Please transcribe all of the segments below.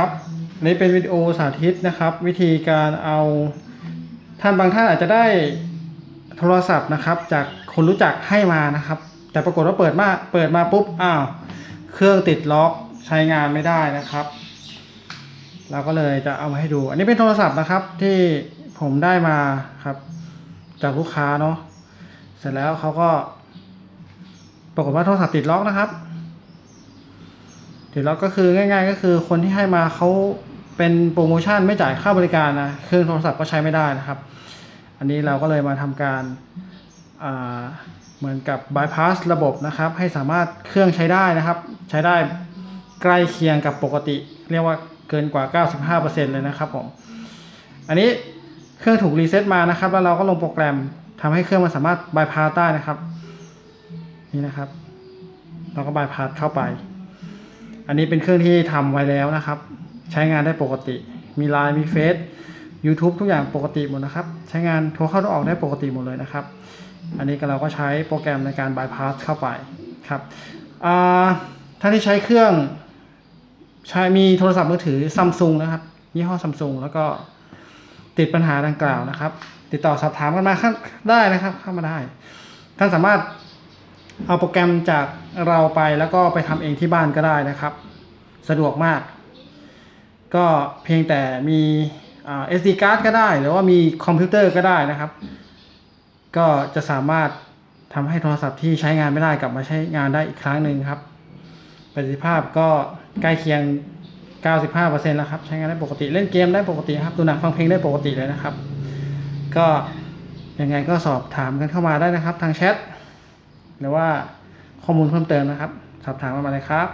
ครับนนี้เป็นวิดีโอสาธิตนะครับ วิธีการเอาท่านบางท่านอาจจะได้โทรศัพท์นะครับ จากคนรู้จักให้มานะครับ แต่ปรากฏว่าเปิดมาเปิดมาปุ๊บอ้าวเครื่องติดล็อกใช้งานไม่ได้นะครับ เราก็เลยจะเอามาให้ดู อันนี้เป็นโทรศัพท์นะครับที่ผมได้มาครับ จากลูกค้าเนาะเสร็จแล้วเขาก็ปรากฏว่าโทรศัพท์ติดล็อกนะครับ ติดล็อกก็คือง่าย ๆ ก็คือคนที่ให้มาเขาเป็นโปรโมชั่นไม่จ่ายค่าบริการนะเครื่องโทรศัพท์ก็ใช้ไม่ได้นะครับ อันนี้เราก็เลยมาทำการาเหมือนกับบายพาสระบบนะครับ ให้สามารถเครื่องใช้ได้นะครับ ใช้ได้ใกล้เคียงกับปกติ เรียกว่าเกินกว่า 95%เลยนะครับผมอันนี้เครื่องถูกรีเซ็ตมานะครับ แล้วเราก็ลงโปรแกรมทำให้เครื่องมันสามารถบายพาสได้นะครับ นี่นะครับ เราก็บายพาสเข้าไป อันนี้เป็นเครื่องที่ทำไว้แล้วนะครับ ใช้งานได้ปกติ มีไลน์มีเฟซ YouTube ทุกอย่างปกติหมดนะครับ ใช้งานโทรเข้าโทรออกได้ปกติหมดเลยนะครับ อันนี้ก็เราก็ใช้โปรแกรมในการบายพาสเข้าไปครับอ่าท่านที่ใช้เครื่องใช้มีโทรศัพท์มือถือซัมซุงนะครับยี่ห้อซัมซุงแล้วก็ติดปัญหาดังกล่าวนะครับ ติดต่อสอบถามกันมาได้นะครับ เข้ามาได้ ท่านสามารถ เอาโปรแกรมจากเราไปแล้วก็ไปทำเองที่บ้านก็ได้นะครับ สะดวกมาก ก็เพียงแต่มี SD card ก็ได้หรือว่ามีคอมพิวเตอร์ก็ได้นะครับ ก็จะสามารถทำให้โทรศัพท์ที่ใช้งานไม่ได้กลับมาใช้งานได้อีกครั้งหนึ่งครับประสิทธิภาพก็ใกล้เคียง 95%แล้วครับ ใช้งานได้ปกติ เล่นเกมได้ปกติครับ ดูหนังฟังเพลงได้ปกติเลยนะครับ ก็ยังไงก็สอบถามกันเข้ามาได้นะครับ ทางแชท หรือว่าข้อมูลเพิ่มเติมนะครับ สอบถามมาเลยครับ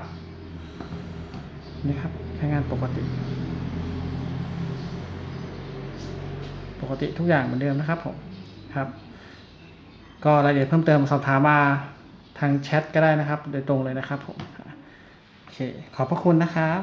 นี่ครับใช้งานปกติ ปกติทุกอย่างเหมือนเดิมนะครับผมครับ ก็รายละเอียดเพิ่มเติมสอบถามมาทางแชทก็ได้นะครับ โดยตรงเลยนะครับผมโอเคขอบพระคุณนะครับ